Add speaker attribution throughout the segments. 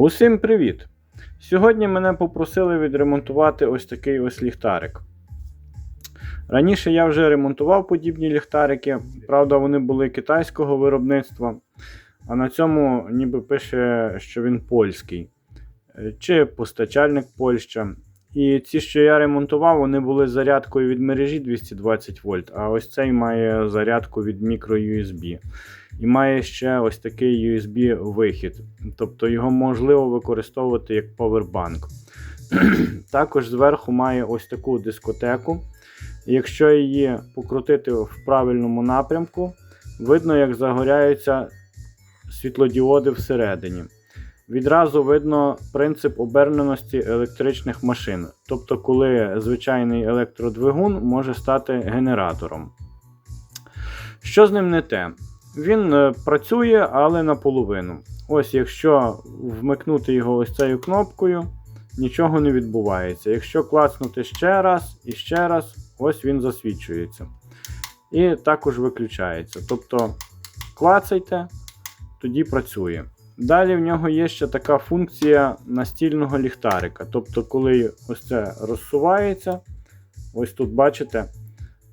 Speaker 1: Усім привіт! Сьогодні мене попросили відремонтувати ось такий ось ліхтарик. Раніше я вже ремонтував подібні ліхтарики, правда, вони були китайського виробництва, а на цьому ніби пише, що він польський, чи постачальник Польща. І ці, що я ремонтував, вони були зарядкою від мережі 220 вольт, а ось цей має зарядку від microUSB. І має ще ось такий USB-вихід. Тобто його можливо використовувати як повербанк. Також зверху має ось таку дискотеку. Якщо її покрутити в правильному напрямку, видно, як загоряються світлодіоди всередині. Відразу видно принцип оберненості електричних машин. Тобто, коли звичайний електродвигун може стати генератором. Що з ним не те? Він е, працює, але наполовину. Ось, якщо вмикнути його ось цією кнопкою, нічого не відбувається. Якщо клацнути ще раз і ще раз, ось він засвічується. І також виключається. Тобто клацайте, тоді працює. Далі в нього є ще така функція настільного ліхтарика. Тобто, коли ось це розсувається, ось тут бачите,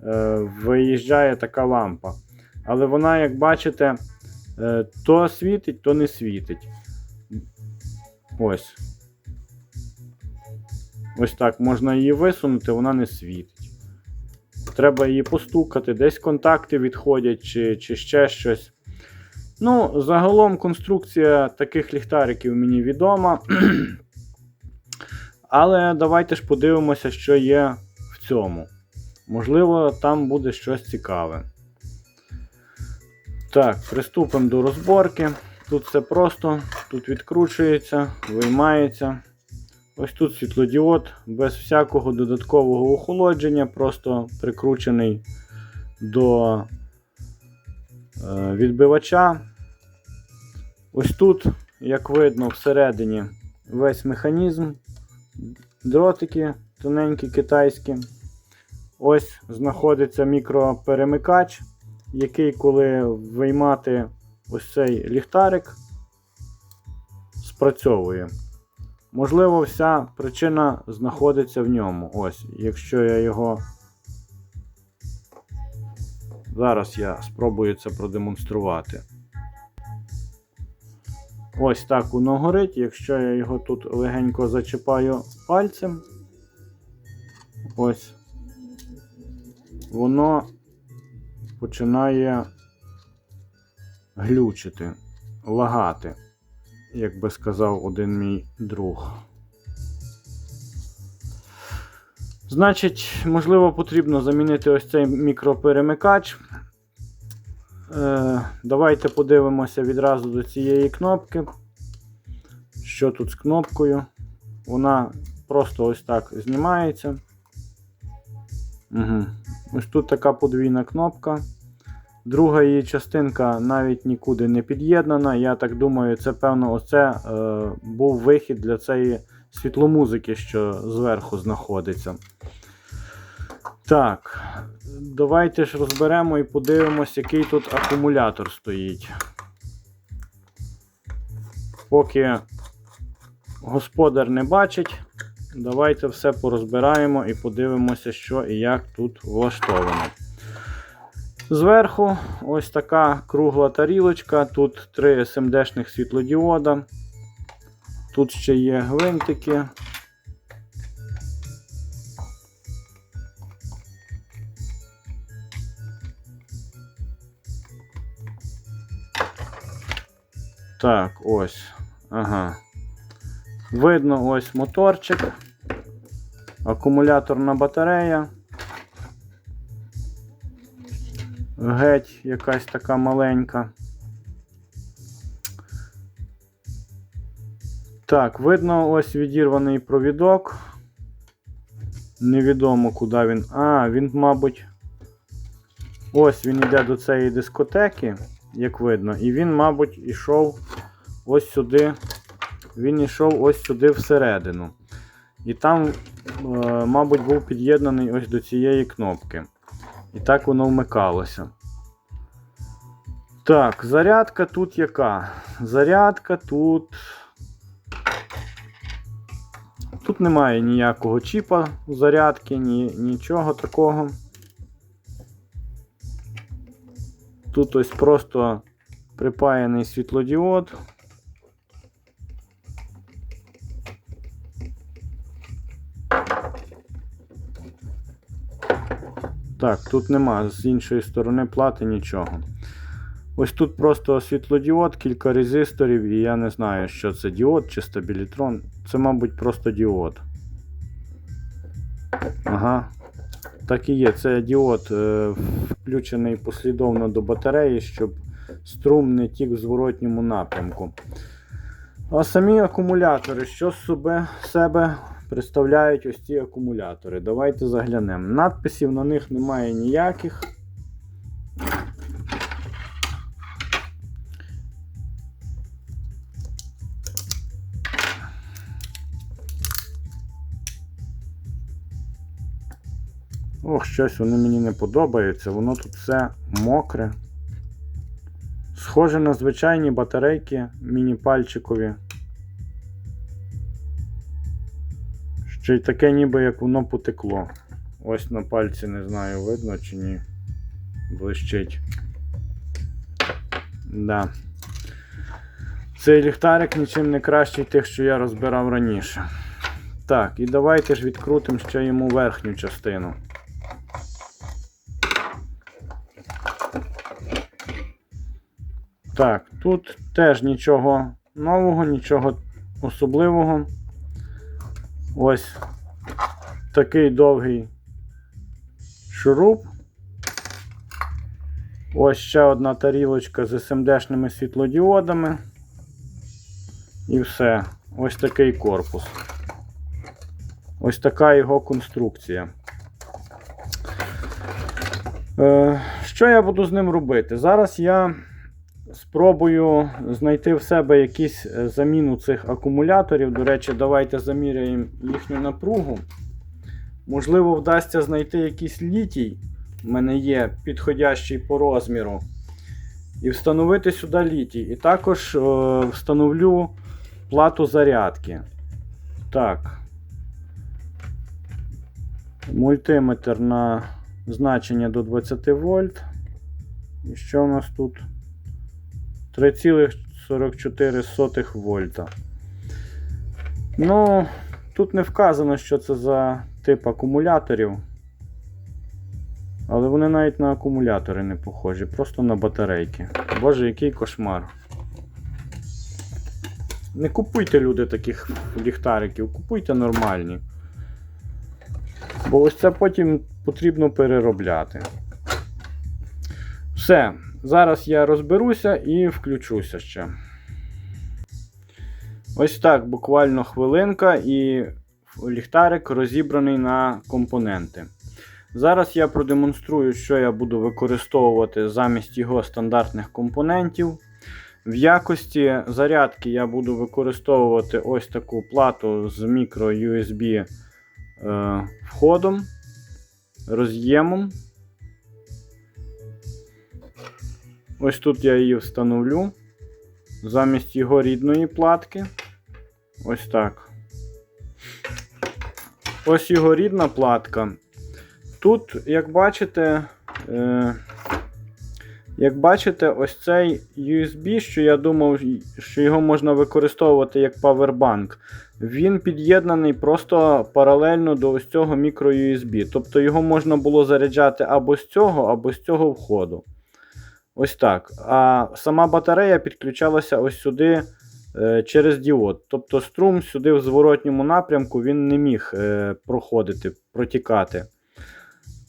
Speaker 1: е, виїжджає така лампа. Але вона, як бачите, е, то світить, то не світить. Ось. Ось так можна її висунути, вона не світить. Треба її постукати, десь контакти відходять, чи, чи ще щось. Ну, загалом конструкція таких ліхтариків мені відома. Але давайте ж подивимося, що є в цьому. Можливо, там буде щось цікаве. Так, приступимо до розборки. Тут все просто, тут відкручується, виймається. Ось тут світлодіод без всякого додаткового охолодження, просто прикручений до відбивача. Ось тут, як видно, всередині весь механізм, дротики тоненькі китайські. Ось знаходиться мікроперемикач, який, коли виймати ось цей ліхтарик, спрацьовує. Можливо, вся причина знаходиться в ньому. Ось, якщо я його. Зараз я спробую це продемонструвати. Ось так воно горить. Якщо я його тут легенько зачіпаю пальцем, ось, воно починає глючити, лагати, як би сказав один мій друг. Значить, можливо, потрібно замінити ось цей мікроперемикач. Е, Давайте подивимося відразу до цієї кнопки. Що тут з кнопкою? Вона просто ось так знімається. Угу. Ось тут така подвійна кнопка. Друга її частинка навіть нікуди не під'єднана. Я так думаю, це, певно, оце е, був вихід для цієї світломузики, що зверху знаходиться. Так, давайте ж розберемо і подивимось, який тут акумулятор стоїть. Поки господар не бачить, давайте все порозбираємо і подивимося, що і як тут влаштовано. Зверху ось така кругла тарілочка, тут три SMD-шних світлодіода. Тут ще є гвинтики. Так, ось. Ага. Видно ось моторчик, акумуляторна батарея. Геть якась така маленька. Так, видно ось відірваний провідок. Невідомо куди він. А, він, мабуть. Ось він йде до цієї дискотеки, як видно, і він, мабуть, ішов ось сюди. Він йшов ось сюди всередину. І там, е, мабуть, був під'єднаний ось до цієї кнопки. І так воно вмикалося. Так, зарядка тут яка? Зарядка тут Тут немає ніякого чіпа зарядки, ні, нічого такого. Тут ось просто припаяний світлодіод. Так, тут нема з іншої сторони плати нічого. Ось тут просто світлодіод, кілька резисторів, і я не знаю, що це діод чи стабілітрон. Це, мабуть, просто діод. Ага. Так і є. Це діод е, включений послідовно до батареї, щоб струм не тік в зворотньому напрямку. А самі акумулятори, що з себе, себе представляють ось ці акумулятори? Давайте заглянемо. Надписів на них немає ніяких. Ох, щось вони мені не подобаються. Воно тут все мокре. Схоже на звичайні батарейки міні-пальчикові. Ще й таке ніби як воно потекло. Ось на пальці не знаю, видно чи ні. Блищить. Да. Цей ліхтарик нічим не кращий тих, що я розбирав раніше. Так, і давайте ж відкрутимо ще йому верхню частину. Так, тут теж нічого нового, нічого особливого. Ось такий довгий шуруп. Ось ще одна тарілочка з SMD-шними світлодіодами. І все. Ось такий корпус. Ось така його конструкція. Е, що я буду з ним робити? Зараз я спробую знайти в себе якісь е, заміну цих акумуляторів. До речі, давайте заміряємо їхню напругу. Можливо, вдасться знайти якийсь літій. У мене є підходящий по розміру. І встановити сюди літій. І також е, встановлю плату зарядки. Так. Мультиметр на значення до 20 вольт. І що у нас тут? 3,44 вольта. Ну, тут не вказано, що це за тип акумуляторів. Але вони навіть на акумулятори не похожі, просто на батарейки. Боже, який кошмар. Не купуйте люди таких ліхтариків, купуйте нормальні. Бо ось це потім потрібно переробляти. Все. Зараз я розберуся і включуся ще. Ось так, буквально хвилинка, і ліхтарик розібраний на компоненти. Зараз я продемонструю, що я буду використовувати замість його стандартних компонентів. В якості зарядки я буду використовувати ось таку плату з мікро USB е, входом, роз'ємом. Ось тут я її встановлю. Замість його рідної платки. Ось так. Ось його рідна платка. Тут, як бачите, е, як бачите, ось цей USB, що я думав, що його можна використовувати як павербанк, він під'єднаний просто паралельно до ось цього мікро USB. Тобто його можна було заряджати або з цього, або з цього входу. Ось так. А сама батарея підключалася ось сюди е, через діод. Тобто струм сюди в зворотньому напрямку він не міг е, проходити, протікати.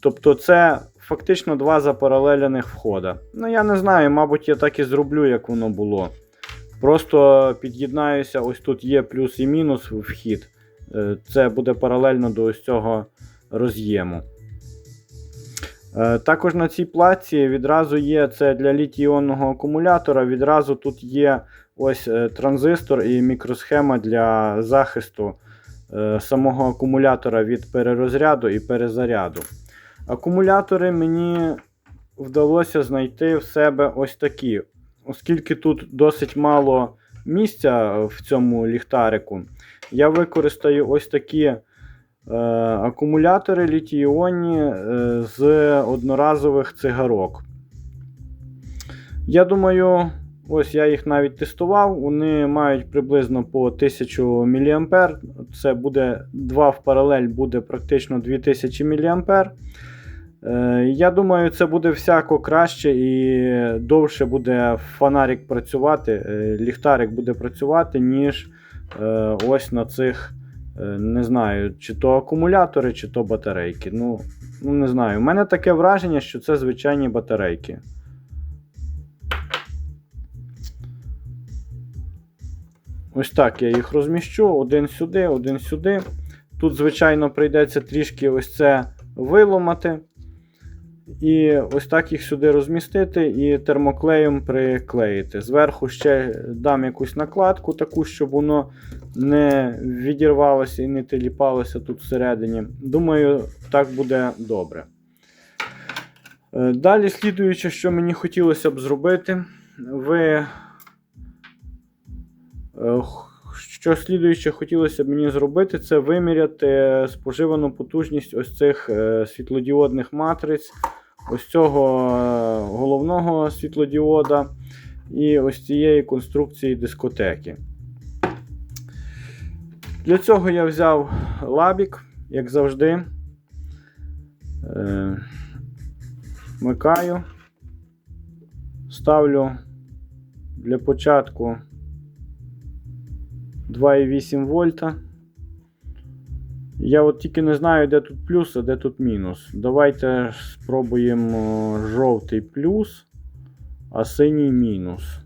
Speaker 1: Тобто, це фактично два запаралелених входа. Ну, я не знаю, мабуть, я так і зроблю, як воно було. Просто під'єднаюся, ось тут є плюс і мінус вхід. Е, Це буде паралельно до ось цього роз'єму. Е, Також на цій платці відразу є це для літій-іонного акумулятора. Відразу тут є ось е, транзистор і мікросхема для захисту е, самого акумулятора від перерозряду і перезаряду. Акумулятори мені вдалося знайти в себе ось такі. Оскільки тут досить мало місця в цьому ліхтарику, я використаю ось такі акумулятори літій-іонні е, з одноразових цигарок. Я думаю, ось я їх навіть тестував. Вони мають приблизно по 1000 мА. Це буде 2 в паралель, буде практично 2000 мА. Е, Я думаю, це буде всяко краще і довше буде фонарик працювати, е, ліхтарик буде працювати, ніж е, ось на цих, е, не знаю, чи то акумулятори, чи то батарейки. Ну, ну не знаю. У мене таке враження, що це звичайні батарейки. Ось так я їх розміщу. Один сюди, один сюди. Тут, звичайно, прийдеться трішки ось це виломати. І ось так їх сюди розмістити і термоклеєм приклеїти. Зверху ще дам якусь накладку, таку, щоб воно не відірвалося і не теліпалося тут всередині. Думаю, так буде добре. Е, Далі, слідуюче, що мені хотілося б зробити, ви. Що слідуюче хотілося б мені зробити, це виміряти споживану потужність ось цих е, світлодіодних матриць, ось цього е, головного світлодіода і ось цієї конструкції дискотеки. Для цього я взяв лабік, як завжди. Е, Вмикаю, ставлю для початку 2,8 вольта. Я от тільки не знаю, де тут плюс, а де тут мінус. Давайте спробуємо жовтий плюс, а синій мінус.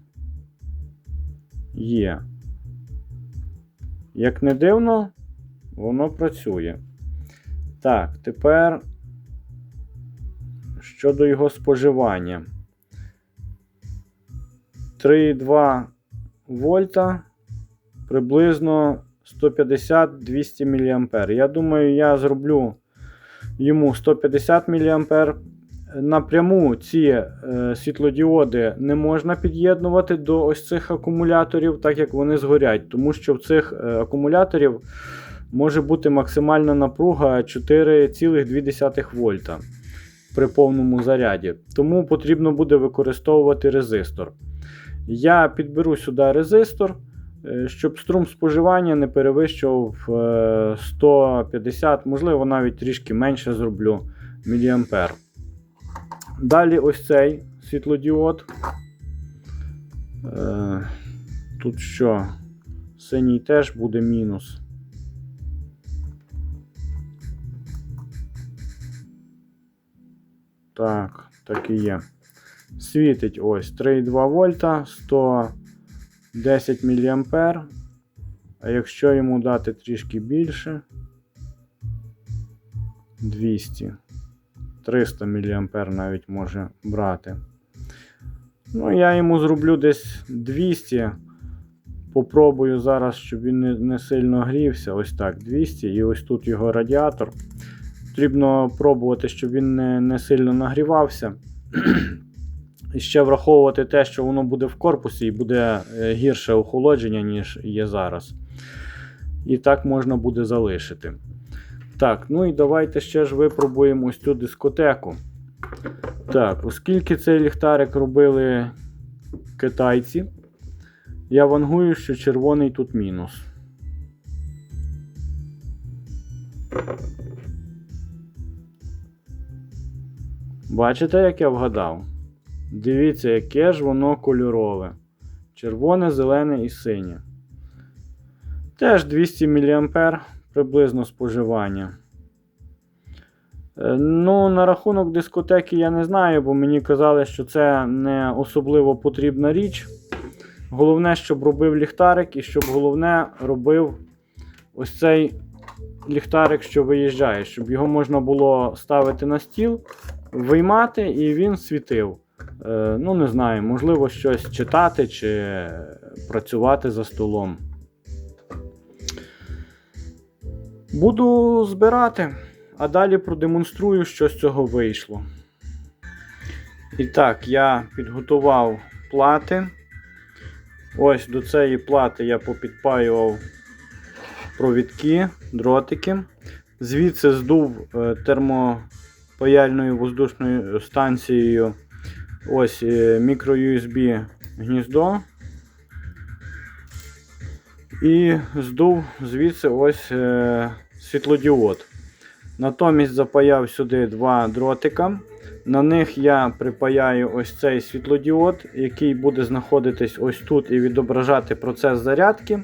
Speaker 1: Є. Як не дивно, воно працює. Так, тепер щодо його споживання. 3,2 вольта приблизно 150-200 мА. Я думаю, я зроблю йому 150 мА. Напряму ці е, світлодіоди не можна під'єднувати до ось цих акумуляторів, так як вони згорять, тому що в цих е, акумуляторів може бути максимальна напруга 4,2 вольта при повному заряді. Тому потрібно буде використовувати резистор. Я підберу сюди резистор, щоб струм споживання не перевищував е, 150, можливо, навіть трішки менше зроблю міліампер. Далі ось цей світлодіод. Е, Тут що? Синій теж буде мінус. Так, так і є. Світить ось 3,2 вольта, 110 мА. А якщо йому дати трішки більше, 200, 300 мА навіть може брати. Ну, я йому зроблю десь 200. Попробую зараз, щоб він не, не сильно грівся. Ось так, 200. І ось тут його радіатор. Потрібно пробувати, щоб він не, не сильно нагрівався. Ще враховувати те, що воно буде в корпусі і буде е, гірше охолодження, ніж є зараз. І так можна буде залишити. Так, ну і давайте ще ж випробуємо ось цю дискотеку. Так, оскільки цей ліхтарик робили китайці, я вангую, що червоний тут мінус. Бачите, як я вгадав? Дивіться, яке ж воно кольорове. Червоне, зелене і синє. Теж 200 мА приблизно споживання. Е, Ну, на рахунок дискотеки я не знаю, бо мені казали, що це не особливо потрібна річ. Головне, щоб робив ліхтарик, і щоб головне робив ось цей ліхтарик, що виїжджає, щоб його можна було ставити на стіл, виймати, і він світив. Е, Ну, не знаю, можливо, щось читати чи працювати за столом. Буду збирати, а далі продемонструю, що з цього вийшло. І так, я підготував плати. Ось до цієї плати я попідпаював провідки, дротики. Звідси здув е, термопаяльною воздушною станцією ось е, мікро-USB гніздо. І здув звідси ось е, світлодіод. Натомість запаяв сюди два дротика. На них я припаяю ось цей світлодіод, який буде знаходитись ось тут і відображати процес зарядки.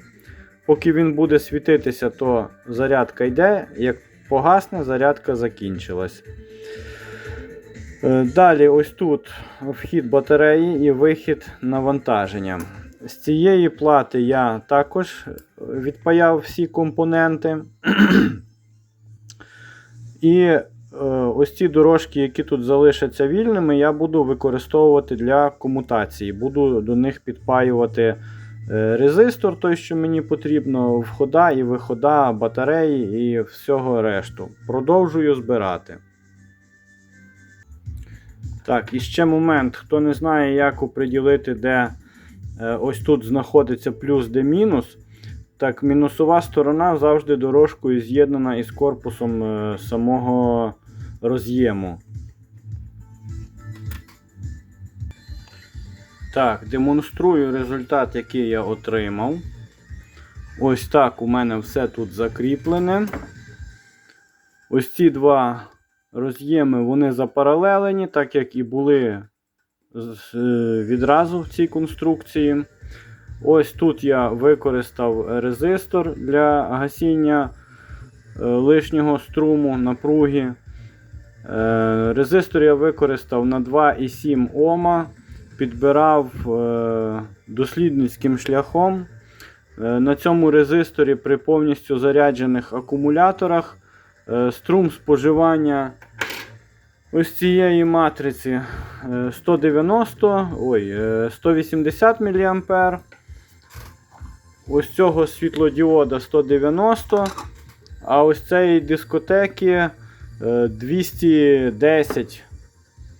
Speaker 1: Поки він буде світитися, то зарядка йде. Як погасне, зарядка закінчилась. Е, Далі, ось тут вхід батареї і вихід навантаження. З цієї плати я також відпаяв всі компоненти. І е, ось ці дорожки, які тут залишаться вільними, я буду використовувати для комутації. Буду до них підпаювати е, резистор, той, що мені потрібно, входа і вихода батареї і всього решту. Продовжую збирати. Так, і ще момент. Хто не знає, як оприділити, де е, ось тут знаходиться плюс, де мінус. Так, мінусова сторона завжди дорожкою з'єднана із корпусом е, самого роз'єму. Так, демонструю результат, який я отримав. Ось так у мене все тут закріплене. Ось ці два роз'єми вони запаралелені, так як і були е, відразу в цій конструкції. Ось тут я використав резистор для гасіння е, лишнього струму напруги. Е, Резистор я використав на 2,7 Ома, підбирав дослідницьким шляхом. На цьому резисторі при повністю заряджених акумуляторах струм споживання ось цієї матриці е, 190, ой, е, 180 мА. Ось цього світлодіода 190, а ось цієї дискотеки е, 210,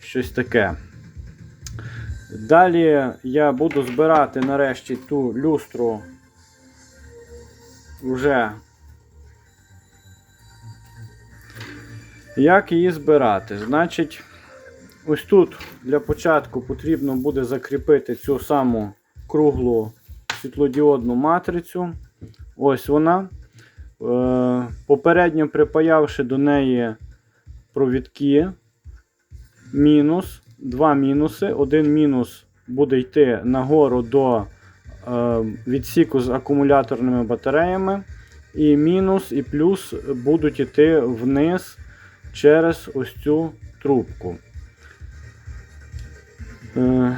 Speaker 1: щось таке. Далі я буду збирати нарешті ту люстру вже. Як її збирати? Значить, ось тут для початку потрібно буде закріпити цю саму круглу світлодіодну матрицю. Ось вона. Е, Попередньо припаявши до неї провідки. Мінус, два мінуси. Один мінус буде йти нагору до е, відсіку з акумуляторними батареями. І мінус і плюс будуть йти вниз через ось цю трубку. Е,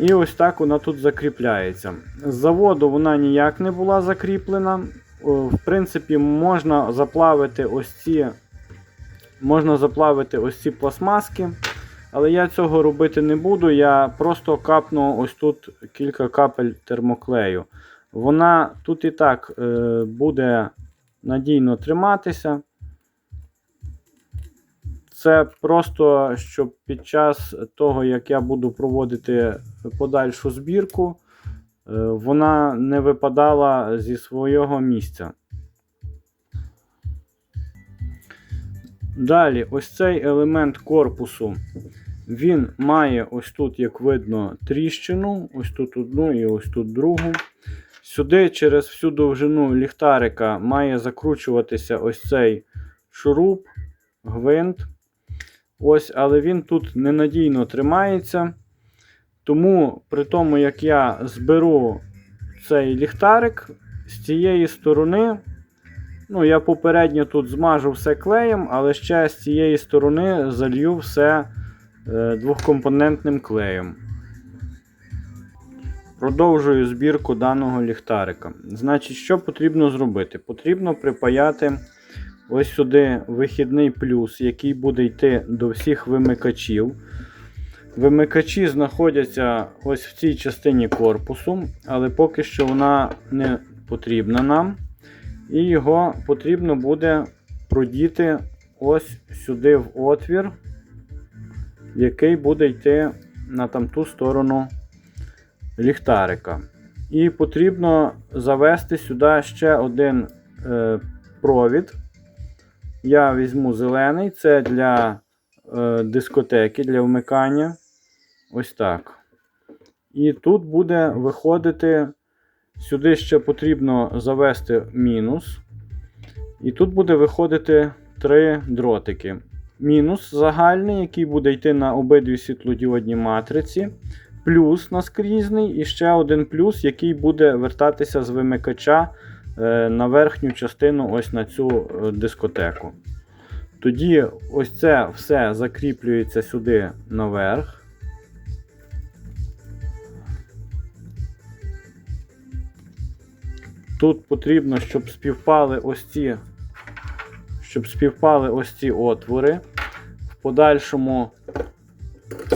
Speaker 1: і ось так вона тут закріпляється. З заводу вона ніяк не була закріплена. В принципі, можна заплавити ось ці можна заплавити ось ці пластмаски. Але я цього робити не буду. Я просто капну ось тут кілька капель термоклею. Вона тут і так е, буде надійно триматися. Це просто, щоб під час того, як я буду проводити подальшу збірку, е, вона не випадала зі свого місця. Далі, ось цей елемент корпусу, він має ось тут, як видно, тріщину, ось тут одну і ось тут другу. Сюди через всю довжину ліхтарика має закручуватися ось цей шуруп, гвинт. Ось, але він тут ненадійно тримається. Тому, при тому, як я зберу цей ліхтарик з цієї сторони, ну, я попередньо тут змажу все клеєм, але ще з цієї сторони залью все е, двохкомпонентним клеєм. Продовжую збірку даного ліхтарика. Значить, що потрібно зробити? Потрібно припаяти ось сюди вихідний плюс, який буде йти до всіх вимикачів. Вимикачі знаходяться ось в цій частині корпусу, але поки що вона не потрібна нам. І його потрібно буде продіти ось сюди в отвір, який буде йти на там ту сторону ліхтарика. І потрібно завести сюди ще один е, провід. Я візьму зелений, це для е, дискотеки, для вмикання. Ось так. І тут буде виходити. Сюди ще потрібно завести мінус. І тут буде виходити три дротики. Мінус загальний, який буде йти на обидві світлодіодні матриці. Плюс наскрізний, і ще один плюс, який буде вертатися з вимикача на верхню частину ось на цю е, дискотеку. Тоді ось це все закріплюється сюди наверх. Тут потрібно, щоб співпали ось ці, щоб співпали ось ці отвори. В подальшому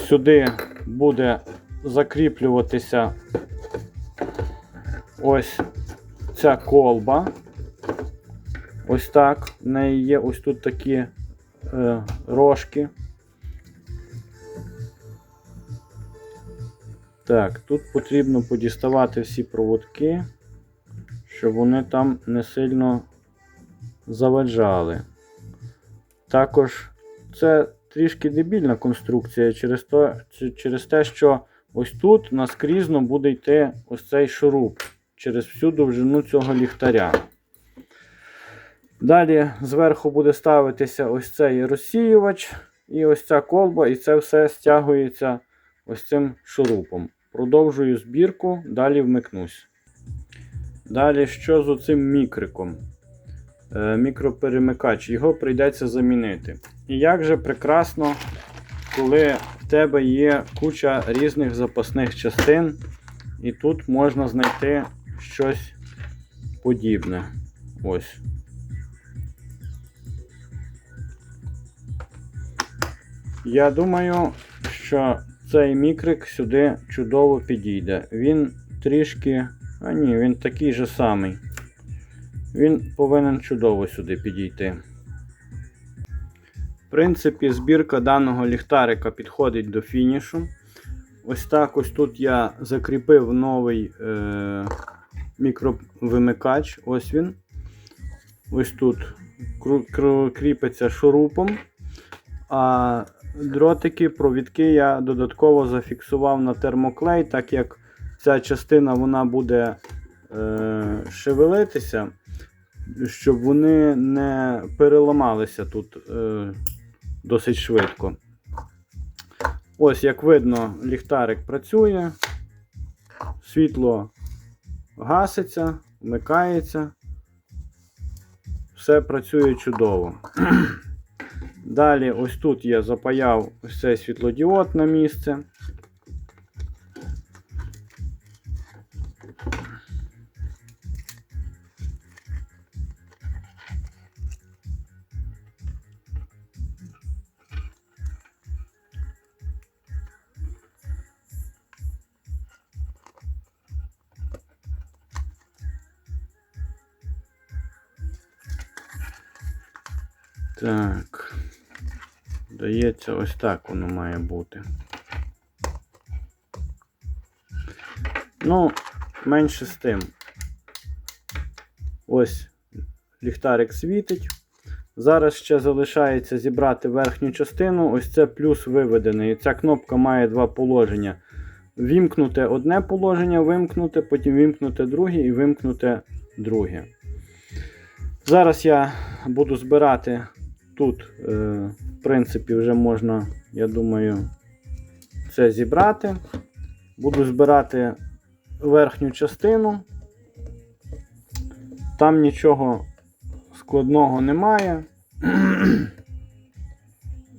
Speaker 1: сюди буде закріплюватися ось ця колба. Ось так. В неї є ось тут такі е, рожки. Так, тут потрібно подіставати всі проводки, щоб вони там не сильно заваджали. Також це трішки дебільна конструкція через, то, через те, що ось тут наскрізно буде йти ось цей шуруп через всю довжину цього ліхтаря. Далі зверху буде ставитися ось цей розсіювач і ось ця колба, і це все стягується ось цим шурупом. Продовжую збірку, далі вмикнусь. Далі, що з оцим мікриком? Е, мікроперемикач, його прийдеться замінити. І як же прекрасно, коли в тебе є куча різних запасних частин, і тут можна знайти щось подібне. Ось. Я думаю, що цей мікрик сюди чудово підійде. Він трішки. А ні, він такий же самий. Він повинен чудово сюди підійти. В принципі, збірка даного ліхтарика підходить до фінішу. Ось так ось тут я закріпив новий е- мікровимикач. Ось він. Ось тут кріпиться шурупом. А дротики, провідки я додатково зафіксував на термоклей, так як ця частина вона буде е, шевелитися, щоб вони не переламалися тут е, досить швидко. Ось, як видно, ліхтарик працює, світло гаситься, вмикається. Все працює чудово. Далі, ось тут я запаяв ось світлодіод на місце. Дається, ось так воно має бути. Ну, менше з тим. Ось ліхтарик світить. Зараз ще залишається зібрати верхню частину. Ось це плюс виведений. Ця кнопка має два положення. Вімкнути одне положення, вимкнути, потім вімкнути друге і вимкнути друге. Зараз я буду збирати тут, е, в принципі, вже можна, я думаю, це зібрати. Буду збирати верхню частину. Там нічого складного немає.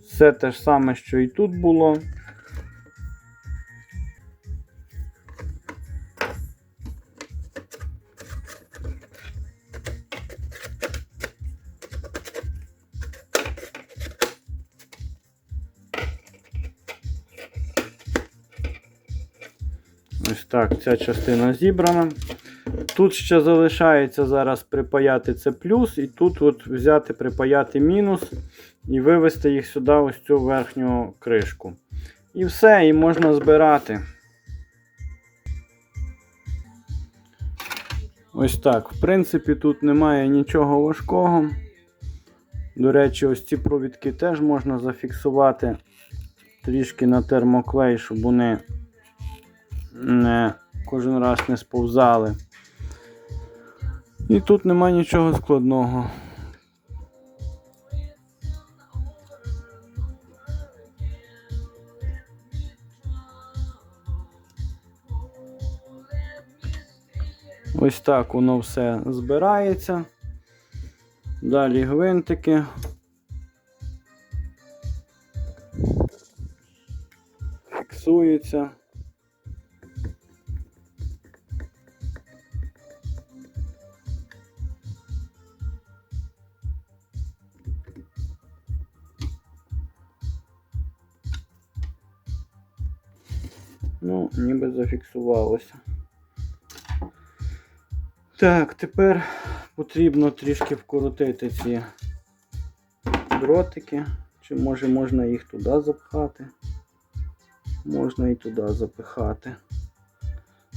Speaker 1: Все те ж саме, що і тут було. Так, ця частина зібрана. Тут ще залишається зараз припаяти це плюс, і тут от взяти, припаяти мінус і вивести їх сюди, ось цю верхню кришку. І все, і можна збирати. Ось так. В принципі, тут немає нічого важкого. До речі, ось ці провідки теж можна зафіксувати трішки на термоклей, щоб вони не кожен раз не сповзали. І тут немає нічого складного. Ось так воно все збирається. Далі гвинтики. Фіксується. Ну, ніби зафіксувалося. Так, тепер потрібно трішки вкоротити ці дротики. Чи може можна їх туди запхати? Можна і туди запихати.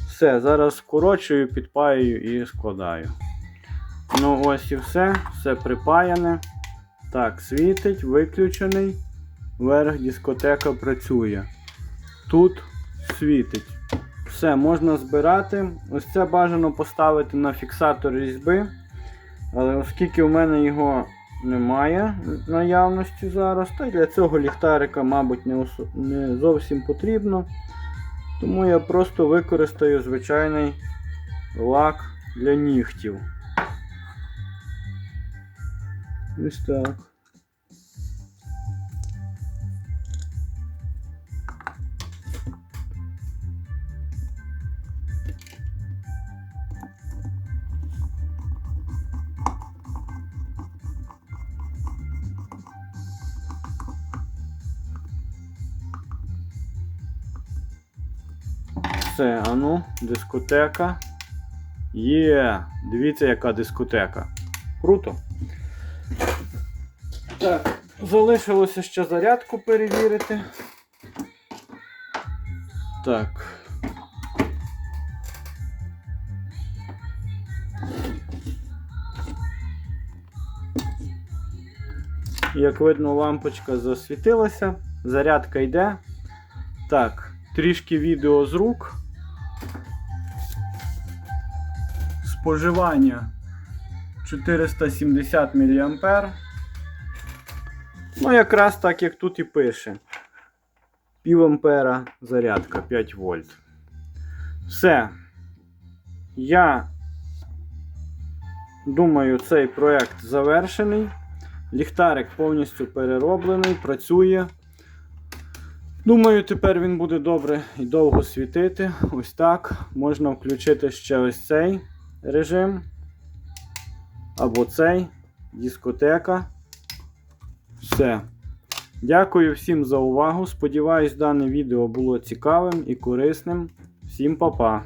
Speaker 1: Все, зараз вкорочую, підпаюю і складаю. Ну ось і все, все припаяне. Так, світить, виключений. Верх дискотека працює. Тут світить. Все, можна збирати. Ось це бажано поставити на фіксатор різьби. Але оскільки в мене його немає наявності зараз, то для цього ліхтарика, мабуть, не, осо- не зовсім потрібно. Тому я просто використаю звичайний лак для нігтів. Ось так. Ну, дискотека. Є, дивіться, яка дискотека. Круто. Так, залишилося ще зарядку перевірити. Так. Як видно, лампочка засвітилася, зарядка йде. Так, трішки відео з рук. Споживання 470 мА. Ну, якраз так, як тут і пише. Пів ампера зарядка 5 вольт. Все. Я думаю, цей проект завершений. Ліхтарик повністю перероблений, працює. Думаю, тепер він буде добре і довго світити. Ось так. Можна включити ще ось цей режим. Або цей. Дискотека. Все. Дякую всім за увагу. Сподіваюсь, дане відео було цікавим і корисним. Всім па-па!